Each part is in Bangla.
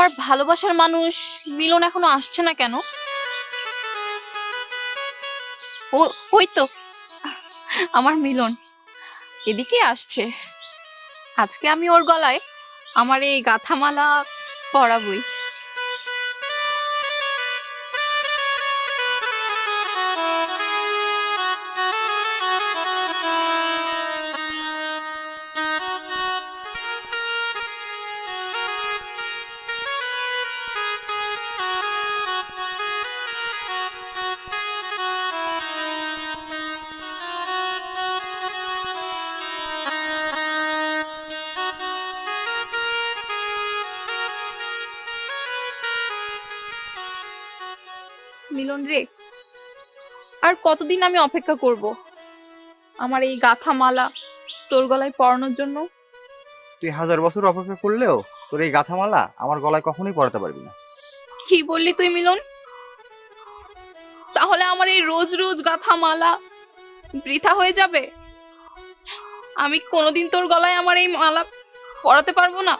আমার ভালোবাসার মানুষ মিলন এখনও আসছে না কেন? ও, ওই তো, আমার মিলন। এদিকে আসছে। আজকে আমি ওর গলায় আমার এই গাথামালা পরাবই। মিলন রে আর কতদিন আমি অপেক্ষা করব? আমার এই গাথা মালা তোর গলায় পরানোর জন্য? তুই হাজার বছর অপেক্ষা করলেও তোর এই গাথামালা আমার গলায় কখনোই পরাতে পারবি না। কি বললি তুই মিলন? তাহলে আমার এই রোজ রোজ গাথা মালা বৃথা হয়ে যাবে? আমি কোনোদিন তোর গলায় আমার এই মালা পরাতে পারব না?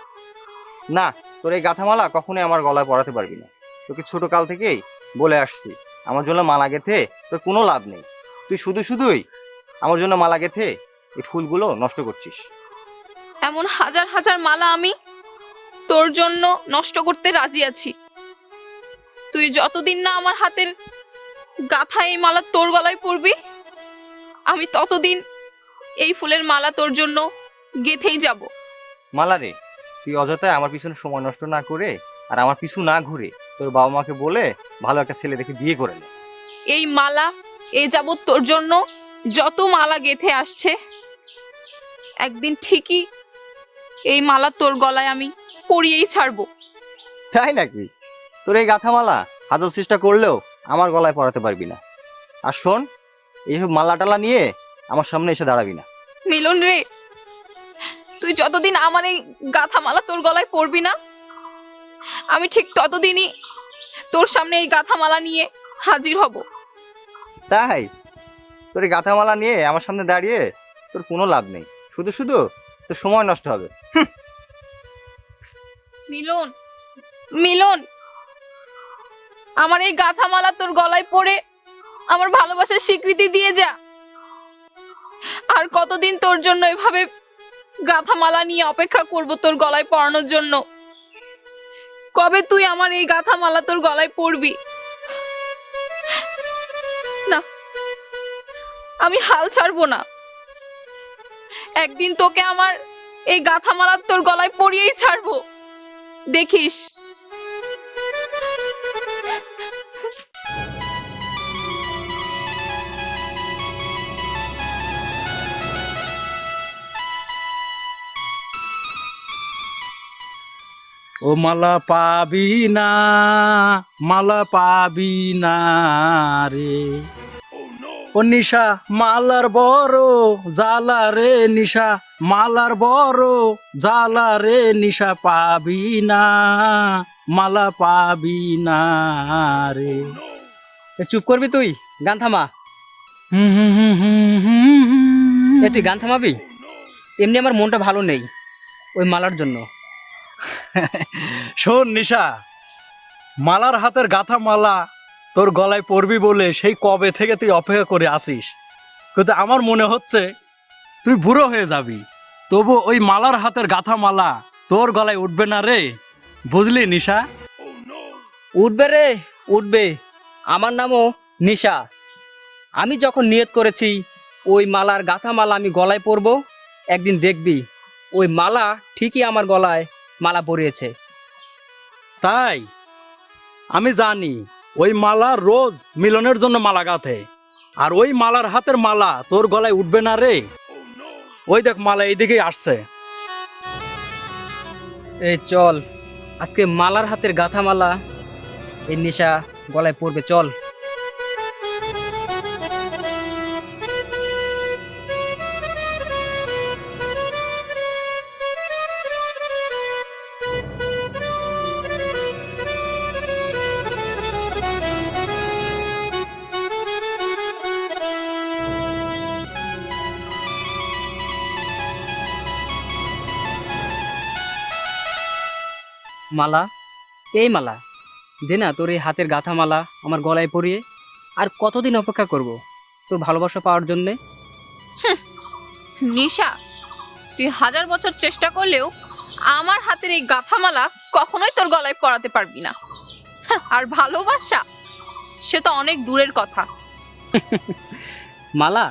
না তোর এই গাথামালা কখনোই আমার গলায় পরাতে পারবি না। তোকে ছোট কাল থেকেই বলে আসছি। আমার জন্য মালা গেথে তোর কোনো লাভ নেই। তুই শুধু শুধুই আমার জন্য মালা গেথে এই ফুলগুলো নষ্ট করছিস। এমন হাজার হাজার মালা আমি তোর জন্য নষ্ট করতে রাজি আছি। তুই যতদিন না আমার হাতের গাথা এই মালা তোর গলায় পরবি আমি ততদিন এই ফুলের মালা তোর জন্য গেথেই যাব। মালা রে তুই অযথায় আমার পিছনে সময় নষ্ট না করে আর আমার পিছু না ঘুরে তোর বাবা মাকে বলে ভালো একটা ছেলে দেখে বিয়ে করে নে। এই মালা এ যাবৎ তোর জন্য যত মালা গেথে আসছে একদিন ঠিকই এই মালা তোর গলায় আমি পরিয়েই ছাড়বো। তাই নাকি? তোর এই গাথামালা হাজার চেষ্টা করলেও আমার গলায় পরাতে পারবি না। আর শোন এইসব মালা টালা নিয়ে আমার সামনে এসে দাঁড়াবি না। মিলন রে তুই যতদিন আমার এই গাথা মালা তোর গলায় পরবি না আমি ঠিক ততদিনই তোর সামনে এই গাথা মালা নিয়ে হাজির হব। তাই? তোর এই গাথামালা নিয়ে আমার সামনে দাঁড়িয়ে তোর কোনো লাভ নেই। শুধু শুধু তোর সময় নষ্ট হবে। মিলন মিলন আমার এই গাথা মালা তোর গলায় পরে আমার ভালোবাসার স্বীকৃতি দিয়ে যা। আর কতদিন তোর জন্য এভাবে গাথা মালা নিয়ে অপেক্ষা করব তোর গলায় পরানোর জন্য? কবে তুই আমার এই গাথা মালা তোর গলায় পড়বি। না, আমি হাল ছাড়বো না। একদিন তোকে আমার এই গাথা মালা তোর গলায় পরিয়েই ছাড়বো। দেখিস ও মালা পাবি না মালা পাবি না রে। ও নিশা মালার বড় জালা রে নিশা মালার বড় জালা রে নিশা পাবি না মালা পাবি না রে। চুপ করবি তুই গান থামা। হুম হুম হুম হুম হুম হুম। এ তুই গান থামাবি? এমনি আমার মনটা ভালো নেই ওই মালার জন্য। শোন নিশা, মালার হাতের গাথা মালা তোর গলায় পড়বি বলে সেই কবে থেকে তুই অপেক্ষা করে আসিস কিন্তু আমার মনে হচ্ছে তুই বুড়ো হয়ে যাবি। তবু ওই মালার হাতের গাথা মালা তোর গলায় উঠবে না রে। বুঝলি নিশা? উঠবে রে, উঠবে। আমার নামও নিশা। আমি যখন নিয়ত করেছি ওই মালার গাথা মালা আমি গলায় পরব, একদিন দেখবি ওই মালা ঠিকই আমার গলায় মালা পরিয়েছে। তাই? আমি জানি ওই মালা রোজ মিলনের জন্য মালা গাঁথে। আর ওই মালার হাতের মালা তোর গলায় উঠবে না রে। ওই দেখ মালা এইদিকেই আসছে। এই চল আজকে মালার হাতের গাথা মালা এই নিশা গলায় পড়বে চল। মালা? এই মালা। দে না তোর এই হাতের গাঁথা মালা আমার গলায় পরিয়ে আর কতদিন অপেক্ষা করব তোর ভালোবাসা পাওয়ার জন্যে? নিশা তুই হাজার বছর চেষ্টা করলেও আমার হাতের এই গাথামালা কখনোই তোর গলায় পরাতে পারবি না। হ্যাঁ, আর ভালোবাসা সে তো অনেক দূরের কথা। মালা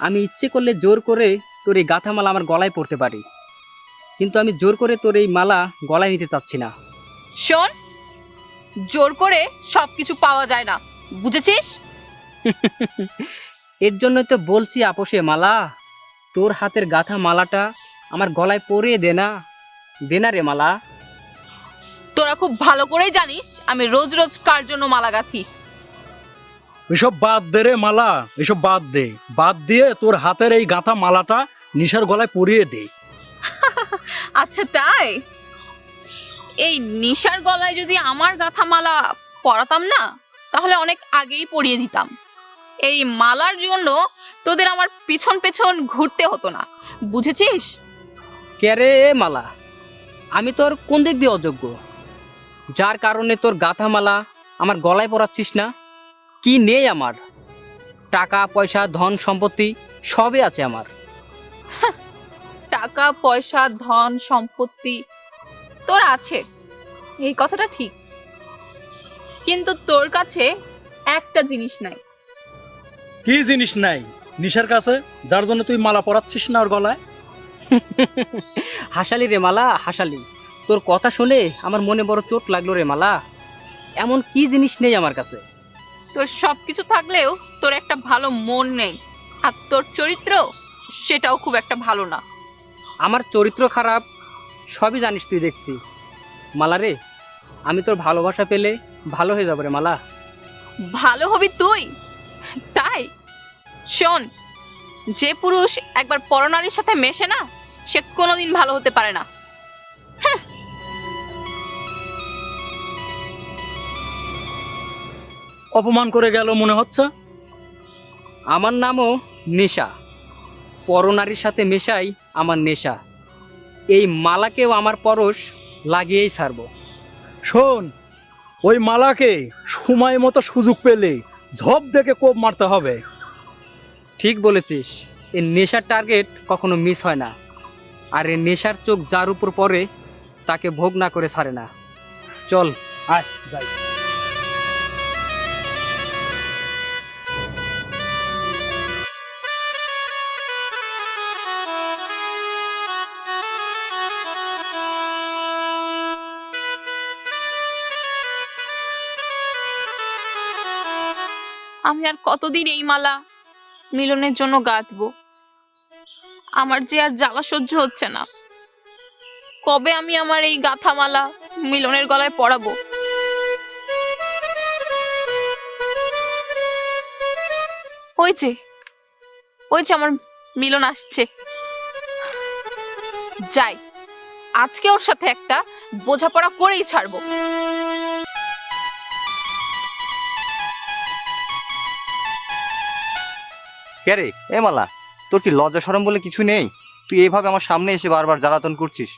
আমি ইচ্ছে করলে জোর করে তোর এই গাঁথা মালা আমার গলায় পরতে পারি। কিন্তু আমি জোর করে তোর এই মালা গলায় নিতে চাচ্ছি না। শোন জোর করে সবকিছু পাওয়া যায় না বুঝেছিস? এর জন্যই তো বলছি আপোষে মালা তোর হাতের গাঁথা মালাটা আমার গলায় পরিয়ে দে না দে না রে মালা। তোরা খুব ভালো করেই জানিস আমি রোজ রোজ কার জন্য মালা গাঁথি। এসব বাদ দে রে মালা এসব বাদ দে। বাদ দিয়ে তোর হাতের এই গাঁথা মালাটা নিশার গলায় পরিয়ে দে। আচ্ছা তাই? এই নিশার গলায় যদি আমার গাথা মালা পরাতাম না, তাহলে অনেক আগেই পরিয়ে দিতাম। এই মালার জন্য তোদের আমার পিছন পেছন ঘুরতে হতো না, বুঝেছিস? কে রে মালা? আমি তোর কোন দিক দিয়ে অযোগ্য? যার কারণে তোর গাঁথা মালা আমার গলায় পরাচ্ছিস না? কি নেই আমার? টাকা, পয়সা, ধন, সম্পত্তি সবই আছে আমার। টাকা পয়সা ধন সম্পত্তি তোর আছে। এই কথাটা ঠিক। কিন্তু তোর কাছে একটা জিনিস নাই। কি জিনিস নাই? নিশার কাছে? যার জন্য তুই মালা পরাচ্ছিস না ওর গলায়? হাসালি রে মালা হাসালি। তোর কথা শুনে আমার মনে বড় চোট লাগল রে মালা। এমন কি জিনিস নেই আমার কাছে? তোর সবকিছু থাকলেও তোর একটা ভালো মন নেই। আর তোর চরিত্র সেটাও খুব একটা ভালো না। আমার চরিত্র খারাপ সবই জানিস তুই দেখছি। মালা রে আমি তোর ভালোবাসা পেলে ভালো হয়ে যাবে রে মালা। ভালো হবি তুই? তাই? শোন যে পুরুষ একবার পরনারীর সাথে মেশে না সে কোনোদিন ভালো হতে পারে না। অপমান করে গেল মনে হচ্ছে? আমার নামও নেশা। পরনারীর সাথে মেশাই আমার নেশা। এই মালাকেও আমার পরশ লাগিয়েই ছাড়বো। শোন ওই মালাকে সময় মতো সুযোগ পেলে ঝপ দেখে কোপ মারতে হবে। ঠিক বলেছিস এই নেশার টার্গেট কখনো মিস হয় না। আর এই নেশার চোখ যার উপর পড়ে তাকে ভোগ না করে ছাড়ে না। চল আয় যাই। আমি আর কতদিন এই মালা মিলনের জন্য গাঁথবো? আমার যে আর জ্বালা সহ্য হচ্ছে না। কবে আমি আমার এই গাথা মালা মিলনের গলায় পরাবো? ওই যে ওই যে আমার মিলন আসছে। যাই, আজকে ওর সাথে একটা বোঝাপড়া করেই ছাড়বো। কে রে? এ মালা তোর কি লজ্জা সরম বলে কিছু নেই? তুই এইভাবে আমার সামনে এসে বারবার জ্বালাতন করছিস।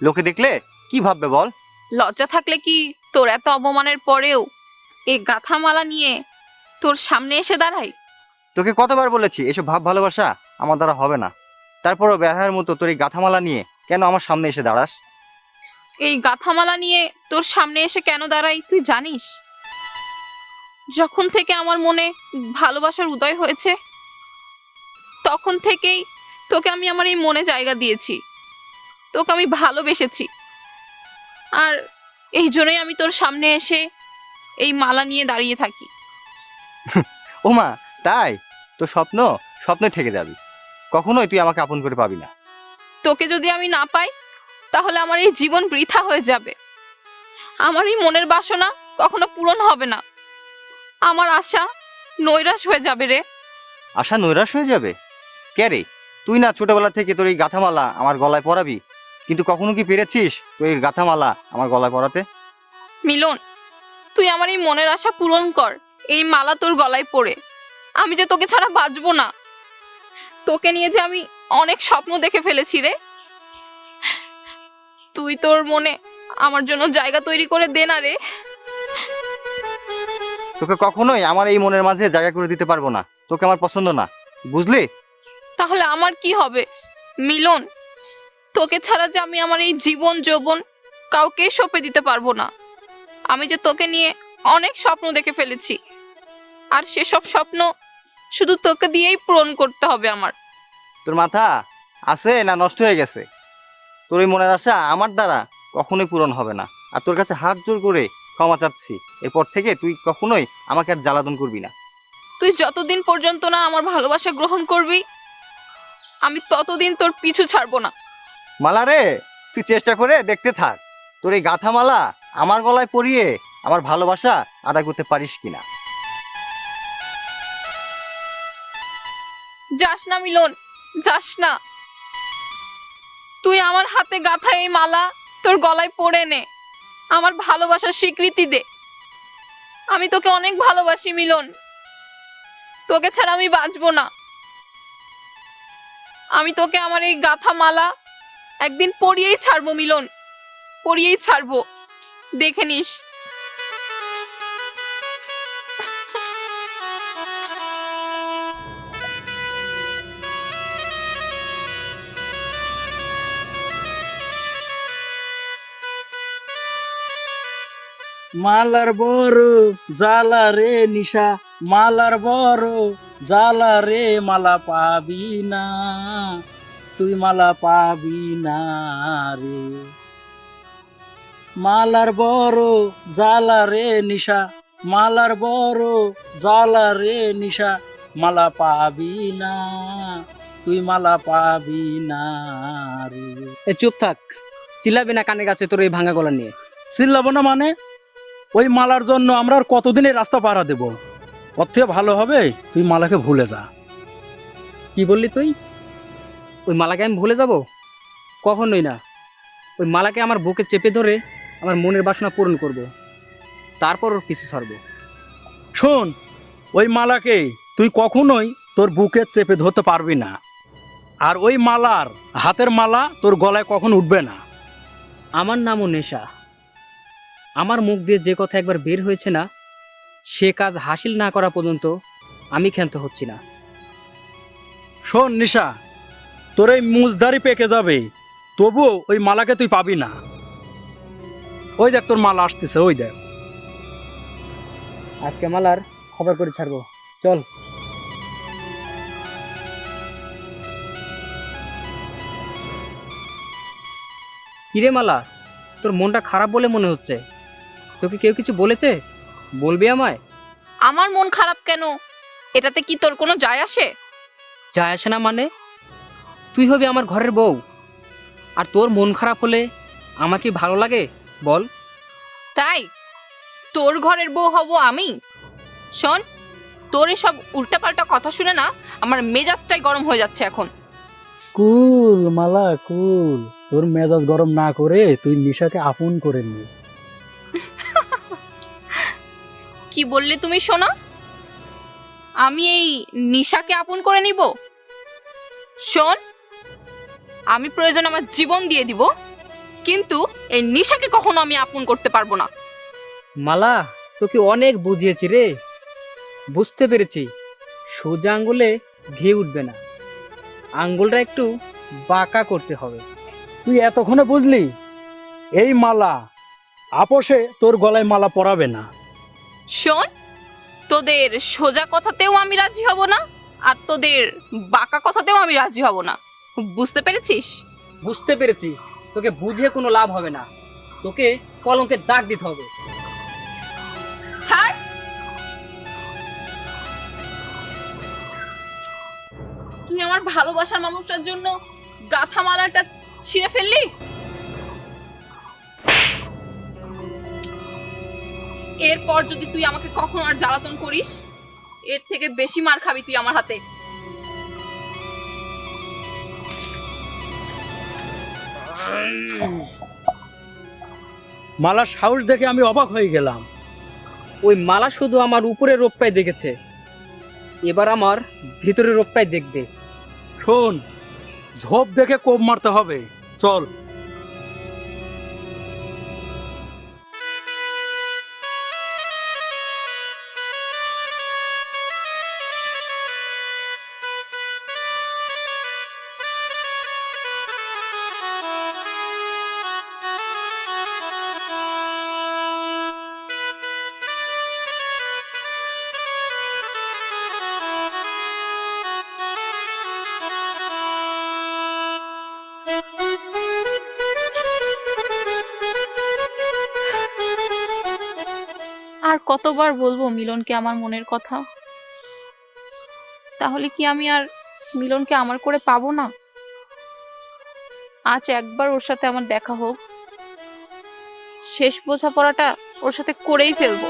লোকে দেখলে কি ভাববে বল? লজ্জা থাকলে কি তোর এত অপমানের পরেও এই গাথামালা নিয়ে তোর সামনে এসে দাঁড়াই? তোকে কতবার বলেছি এসব ভাব ভালোবাসা আমার দ্বারা হবে না। তারপরও ব্যাহার মতো তোর এই গাথামালা নিয়ে কেন আমার সামনে এসে দাঁড়াস? এই গাথামালা নিয়ে তোর সামনে এসে কেন দাঁড়াই তুই জানিস? যখন থেকে আমার মনে ভালোবাসার উদয় হয়েছে তখন থেকেই তোকে আমি আমার এই মনে জায়গা দিয়েছি। তোকে আমি ভালোবেসেছি। আর এই জন্যই আমি তোর সামনে এসে এই মালা নিয়ে দাঁড়িয়ে থাকি। ওমা তাই? তোর স্বপ্ন? স্বপ্নে থেকে যাবি। কখনোই তুই আমাকে আপন করে পাবি না। তোকে যদি আমি না পাই তাহলে আমার এই জীবন বৃথা হয়ে যাবে। আমার এই মনের বাসনা কখনো পূরণ হবে না। আমার আশা নৈরাশ হয়ে যাবে রে। আশা নৈরাশ হয়ে যাবে? কে রে? তুই না ছোটবেলা থেকে তোর এই গাথামালা আমার গলায় পরাবি? কিন্তু কখনো কি পেরেছিস তোর এই গাথামালা আমার গলায় পরাতে? মিলন তুই আমার এই মনের আশা পূরণ কর। এই মালা তোর গলায় পড়ে। আমি যে তোকে ছাড়া বাঁচবো না। তোকে নিয়ে যে আমি অনেক স্বপ্ন দেখে ফেলেছি রে। তুই তোর মনে আমার জন্য জায়গা তৈরি করে দে না রে। তোকে কখনোই আমার এই মনের মাঝে জায়গা করে দিতে পারব না। তোকে আমার পছন্দ না। বুঝলি? তাহলে আমার কি হবে? মিলন তোকে ছাড়া যে আমি আমার এই জীবন যৌবন কাউকে সঁপে দিতে পারব না। আমি যে তোকে নিয়ে অনেক স্বপ্ন দেখে ফেলেছি আর সেসব স্বপ্ন শুধু তোকে দিয়েই পূরণ করতে হবে আমার। তোর মাথা আছে না নষ্ট হয়ে গেছে? তোর এই মনের আশা আমার দ্বারা কখনোই পূরণ হবে না। আর তোর কাছে হাত জোর করে ক্ষমা চাচ্ছি। এরপর থেকে তুই কখনোই আমাকে আর জ্বালাতন করবি না। তুই যতদিন পর্যন্ত না আমার ভালোবাসা গ্রহণ করবি আমি ততদিন তোর পিছু ছাড়বো না। মালা রে তুই চেষ্টা করে দেখতে থাক। তোর এই গাথা মালা আমার গলায় পরিয়ে আমার ভালোবাসা আদায় করতে পারিস কিনা। যাস না মিলন যাস না। তুই আমার হাতে গাঁথা এই মালা তোর গলায় পরে নে। আমার ভালোবাসার স্বীকৃতি দে। আমি তোকে অনেক ভালোবাসি মিলন। তোকে ছাড়া আমি বাঁচবো না। আমি তোকে আমার এই গাঁথা মালা একদিন পরিয়েই ছাড়বো, মিলন। পরিয়েই ছাড়বো। দেখে নিস। মালার বড় জালা রে নিশা, মালার বড় জালা রে মালা পাবি না তুই মালা পাবি না রে। মালার বড় জালা রে নিশা মালার বড় জালা রে নিশা মালা পাবি না তুই মালা পাবি না রে। এ চুপ থাক চিল্লাবি না কানে গাছে তোর এই ভাঙা গলা নিয়ে। চিল্লাবো না মানে? ওই মালার জন্য আমরা আর কতদিনের রাস্তা পাড়া দেব? ওর থেকে ভালো হবে তুই মালাকে ভুলে যা। কি বললি তুই? ওই মালাকে আমি ভুলে যাব? কখনোই না। ওই মালাকে আমার বুকে চেপে ধরে আমার মনের বাসনা পূরণ করব। তারপর ওর পিছু ছাড়বো। শোন ওই মালাকে তুই কখনোই তোর বুকে চেপে ধরতে পারবি না। আর ওই মালার হাতের মালা তোর গলায় কখন উঠবে না। আমার নামও নেশা। আমার মুখ দিয়ে যে কথা একবার বের হয়েছে না সে কাজ হাসিল না করা পর্যন্ত আমি ক্ষান্ত হচ্ছি না। শোন নিশা তোর এই মুজদারি পেকে যাবে তবুও ওই মালাকে তুই পাবি না। ওই দেখ তোর মালা আসতেছে ওই দেখ। আজকে মালার খবর করে ছাড়বো। চল। কিরে মালা তোর মনটা খারাপ বলে মনে হচ্ছে। তোকে কেউ কিছু বলেছে? বলবি আমায়? আমার মন খারাপ কেন? এটাতে কি তোর কোনো যায় আসে? যায় আসে না মানে? তুই হবি আমার ঘরের বউ। আর তোর মন খারাপ হলে আমার কি ভালো লাগে? বল। তাই? তোর ঘরের বউ হব আমি? শোন তোর এসব উল্টাপাল্টা কথা শুনে না আমার মেজাজটাই গরম হয়ে যাচ্ছে এখন। কুল মালা কুল। তোর মেজাজ গরম না করে তুই নিশাকে আপন করে নি। কি বললে তুমি শোনা? আমি এই নিশাকে আপন করে নিব। শোন, আমি প্রয়োজন আমার জীবন দিয়ে দিব, কিন্তু এই নিশাকে কখনো আমি আপন করতে পারব না। মালা, তোকে অনেক বুঝিয়েছি রে। বুঝতে পেরেছি, সোজা আঙ্গুলে ঘি উঠবে না। আঙ্গুলটা একটু বাঁকা করতে হবে। তুই এতক্ষণে বুঝলি? এই মালা, আপোষে তোর গলায় মালা পরাবে না। শোন তোদের সোজা কথাতেও আমি রাজি হব না আর তোদের বাঁকা কথাতেও আমি রাজি হব না। বুঝতে পেরেছিস? বুঝতে পেরেছি। তোকে বুঝে কোনো লাভ হবে না। তোকে কলঙ্কের দাগ দিতে হবে। ছাড়। তুই আমার ভালোবাসার মানুষটার জন্য গাথা মালাটা ছিঁড়ে ফেললি? এরপর যদি তুই আমাকে কখনো আর জ্বালাতন করিস এর থেকে বেশি মার খাবি তুই আমার হাতে। মালার সাহস দেখে আমি অবাক হয়ে গেলাম। ওই মালা শুধু আমার উপরে রূপটাই দেখেছে। এবার আমার ভিতরে রূপটাই দেখবে। শোন ঝোপ দেখে কোপ মারতে হবে। চল। আর কতবার বলব মিলনকে আমার মনের কথা? তাহলে কি আমি আর মিলনকে আমার করে পাবো না? আজ একবার ওর সাথে আমার দেখা হোক। শেষ বোঝাপড়াটা ওর সাথে করেই ফেলব।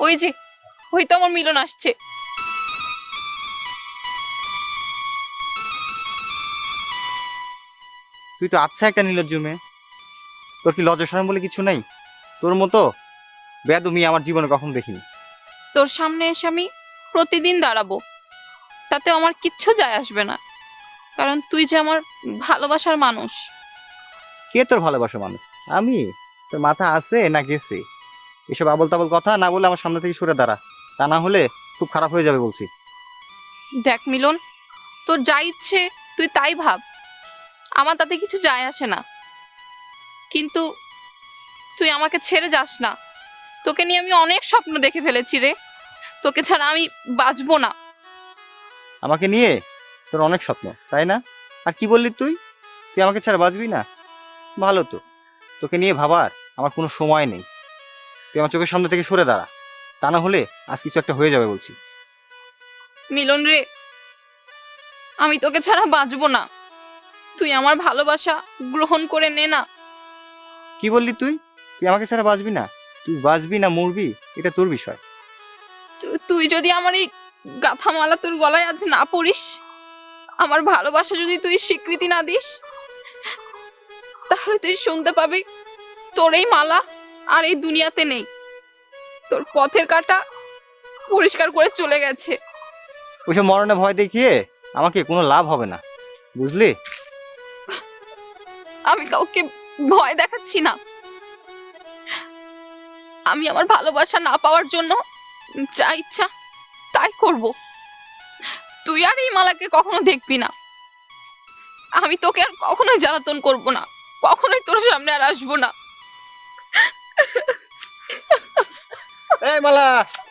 ওই যে, ওই তো আমার মিলন আসছে। তুই তো আচ্ছা একটা নির্লজ্জ মেয়ে তোর কি লজ্জা শরম বলে কিছু নেই? তোর মতো বেদমি আমার জীবনে কখন দেখিনি। তোর সামনে এসে আমি প্রতিদিন দাঁড়াবো। তাতে আমার কিচ্ছু যায় আসবে না। কারণ তুই যে আমার ভালোবাসার মানুষ। কে তোর ভালোবাসা মানুষ? আমি? তোর মাথা আছে না গেছে? এসব আবল তাবল কথা না বলে আমার সামনে থেকে সরে দাঁড়া। তা না হলে খুব খারাপ হয়ে যাবে বলছি। দেখ মিলন তোর যা ইচ্ছে তুই তাই ভাব। আমার তাতে কিছু যায় আসে না। কিন্তু তুই আমাকে ছেড়ে যাস না। তোকে নিয়ে আমি অনেক স্বপ্ন দেখে ফেলেছি রে। তোকে ছাড়া আমি বাঁচবো না। আমাকে নিয়ে তোর অনেক স্বপ্ন তাই না? আর কি বললি তুই? তুই আমাকে ছাড়া বাঁচবি না? ভালো তো। তোকে নিয়ে ভাবার আমার কোনো সময় নেই। তুই আমার চোখের সামনে থেকে সরে দাঁড়া। তা না হলে আজ কিছু একটা হয়ে যাবে বলছি। মিলন রে আমি তোকে ছাড়া বাঁচবো না। তুই আমার ভালোবাসা গ্রহণ করে নে না। কি বললি তুই? তুই আমাকে ছাড়া বাঁচবি না? তুই বাঁচবি না মরবি? এটা তোর বিষয়। তু- তুই যদি আমার এই গাথামালা তোর গলায় আজ না পড়িস আমার ভালোবাসা যদি তুই স্বীকৃতি না দিস তাহলে তুই শুনতে পাবি তোর এই মালা আর এই দুনিয়াতে নেই। তোর পথের কাটা পরিষ্কার করে চলে গেছে। ওইসব মরণে ভয় দেখিয়ে আমাকে কোনো লাভ হবে না। বুঝলি? আমি কাউকে ভয় দেখাচ্ছি না। আমি আমার ভালোবাসা না পাওয়ার জন্য যা ইচ্ছা তাই করব। তুই আর এই মালাকে কখনো দেখবি না। আমি তোকে আর কখনোই জ্বালাতন করব না। কখনোই তোর সামনে আর আসব না। এই মালা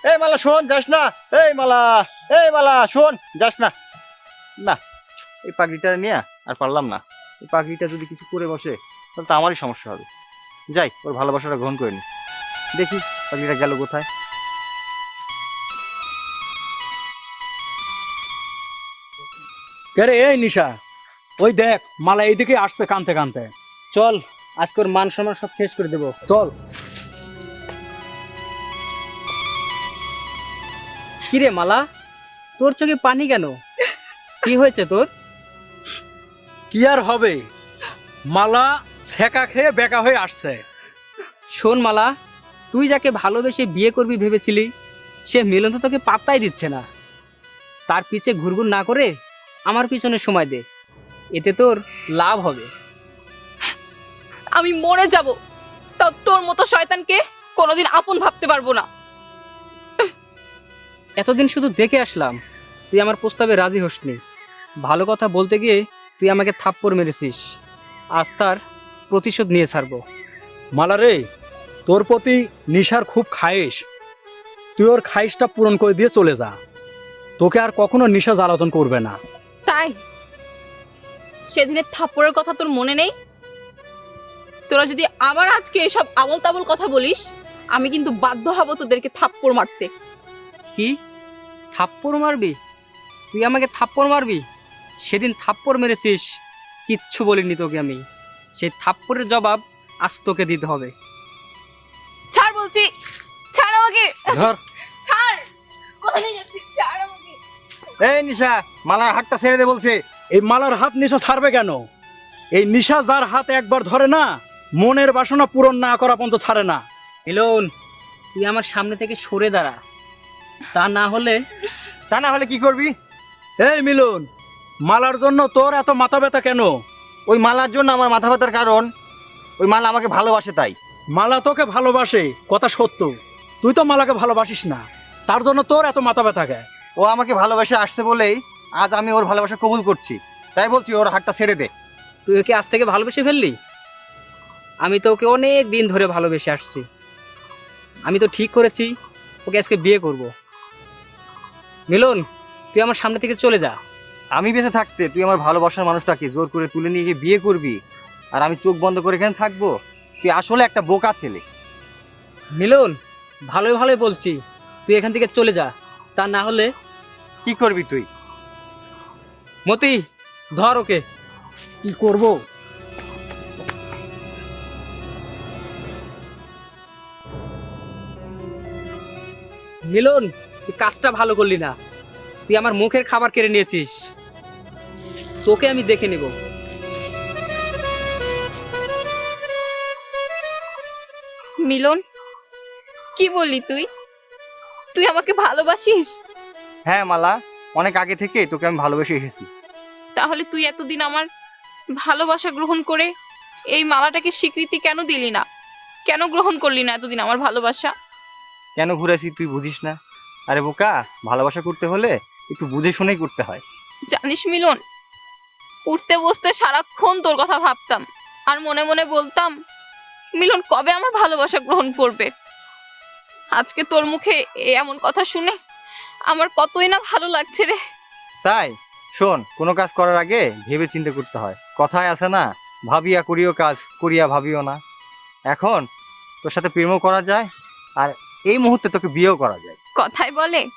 এই মালা শোন, যাস না। এই মালা এই মালা শোন, যাস না। না, এই পাগড়িটা নিয়ে আর পারলাম না। পাগড়িটা যদি কিছু করে বসে, তাহলে তো আমারই সমস্যা হবে। যাই, ওর ভালোবাসাটা গ্রহণ করে নি। দেখি পাগড়িটা গেল কোথায়। আরে, এই নিশা, ওই দেখ, মালা এইদিকে আসছে কানতে কানতে। চল, আজকে ওর মান সম্মান সব শেষ করে দেবো। চল। কিরে মালা, তোর চোখে পানি কেন? কি হয়েছে তোর? কি আর হবে? মালা ছেঁকা খেয়ে বেকা হয়ে আসছে। শোন মালা তুই যাকে ভালোবেসে বিয়ে করবি ভেবেছিলি সে মিলন তো তোকে পাত্তাই দিচ্ছে না। তার পিছে ঘুরঘুর না করে আমার পিছনে সময় দে। এতে তোর লাভ হবে। আমি মরে যাব। তাও তোর মতো শয়তানকে কোনোদিন আপন ভাবতে পারব না। এতদিন শুধু দেখে আসলাম তুই আমার প্রস্তাবে রাজি হসনি। ভালো কথা বলতে গিয়ে তুই আমাকে থাপ্পড় মেরেছিস। আজ তার প্রতিশোধ নিয়ে ছাড়বো। মালা রে তোর প্রতি নিশার খুব খায়েশ। তুই ওর খাইশটা পূরণ করে দিয়ে চলে যা। তোকে আর কখনো নিশা জ্বালাতন করবে না। তাই? সেদিনের থাপ্পড়ের কথা তোর মনে নেই? তোরা যদি আবার আজকে এসব আবল তাবল কথা বলিস আমি কিন্তু বাধ্য হব তোদেরকে থাপ্পড় মারতে। কি? থাপ্পড় মারবি? তুই আমাকে থাপ্পড় মারবি? সেদিন থাপ্পড় মেরেছিস কিচ্ছু বলিনি তোকে আমি। সেই থাপ্পড়ের জবাব আজ তোকে দিতে হবে। ছাড় বলছি ছাড় আমাকে। ধর। ছাড়। কোথায় নিয়ে যাচ্ছিস? ছাড় আমাকে। এই নিশা মালার হাতটা ছেড়ে দে বলছে। এই মালার হাত নিশা ছাড়বে কেন? এই নিশা যার হাত একবার ধরে না মনের বাসনা পূরণ না করা পর্যন্ত ছাড়ে না। মিলন তুই আমার সামনে থেকে সরে দাঁড়া। তা না হলে তা না হলে কি করবি? এই মিলন মালার জন্য তোর এত মাথা ব্যথা কেন? ওই মালার জন্য আমার মাথা ব্যথার কারণ ওই মালা আমাকে ভালোবাসে তাই। মালা তোকে ভালোবাসে কথা সত্য। তুই তো মালাকে ভালোবাসিস না। তার জন্য তোর এত মাথা ব্যথা কে ও আমাকে ভালোবাসে আসছে বলেই আজ আমি ওর ভালোবাসা কবুল করছি। তাই বলছি ওর হাতটা ছেড়ে দে। তুই ওকে আজ থেকে ভালোবেসে ফেললি? আমি তো ওকে অনেক দিন ধরে ভালোবেসে আসছি। আমি তো ঠিক করেছি ওকে আজকে বিয়ে করব। মিলন তুই আমার সামনে থেকে চলে যা। আমি বেঁচে থাকতে তুই আমার ভালোবাসার মানুষটাকে জোর করে তুলে নিয়ে গিয়ে বিয়ে করবি? আর আমি চোখ বন্ধ করে এখানে থাকব? তুই আসলে একটা বোকা ছেলে। মিলন ভালোই ভালোই বলছি। তুই এখান থেকে চলে যা তা না হলে কি করবি তুই? মতি ধর ওকে। কি করব? মিলন তুই কাজটা ভালো করলি না। তুই আমার মুখের খাবার কেড়ে নিয়েছিস। তোকে আমি দেখে নেব। মিলন কি বললি তুই? তুই আমাকে ভালোবাসিস? হ্যাঁ মালা অনেক আগে থেকে তোকে আমি ভালোবেসে এসেছি। তাহলে তুই এতদিন আমার ভালোবাসা গ্রহণ করে এই মালাটাকে স্বীকৃতি কেন দিলি না? কেন গ্রহণ করলি না এতদিন আমার ভালোবাসা? কেন ঘুরেছি তুই বুঝিস না? আরে বোকা ভালোবাসা করতে হলে একটু বুঝে শুনেই করতে হয়। জানিস মিলন উঠতে বসতে সারাক্ষণ তোর কথা ভাবতাম। আর মনে মনে বলতাম মিলন কবে আমার ভালোবাসা গ্রহণ করবে? আজকে তোর মুখে এমন কথা শুনে আমার কতই না ভালো লাগছে রে। তাই? শোন কোনো কাজ করার আগে ভেবে চিন্তে করতে হয়। কথায় আছে না ভাবিয়া করিও কাজ করিয়া ভাবিও না। এখন তোর সাথে প্রেমও করা যায় আর এই মুহূর্তে তোকে বিয়েও করা যায়। কথায় বলে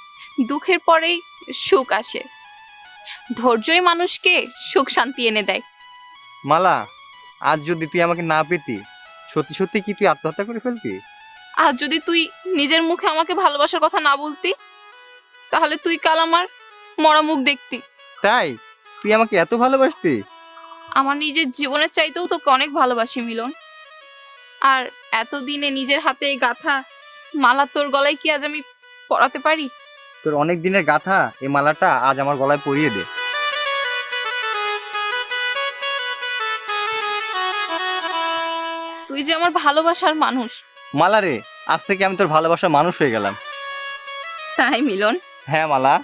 দুঃখের পরেই সুখ আসে। ধৈর্যই মানুষকে সুখ শান্তি এনে দেয়। মালা আজ যদি তুই আমাকে না পেতি সত্যি সত্যি কি তুই আত্মহত্যা করে ফেলবি আর যদি তুই নিজের মুখে আমাকে ভালোবাসার কথা না বলতি তাহলে তুই কাল আমার মরা মুখ দেখতি। তাই? তুই আমাকে এত ভালোবাসতি? আমার নিজের জীবনের চাইতেও তোকে অনেক ভালোবাসি মিলন। আর এতদিনে নিজের হাতে গাথা মালা তোর গলায় কি আজ আমি পরাতে পারি? তোর অনেক দিনের গাথা এই মালাটা আজ আমার গলায় পরিয়ে দে। তুই যে আমার ভালোবাসার মানুষ। মালা রে আজ থেকে আমি তোর ভালোবাসার মানুষ হয়ে গেলাম। তাই মিলন? হ্যাঁ মালা।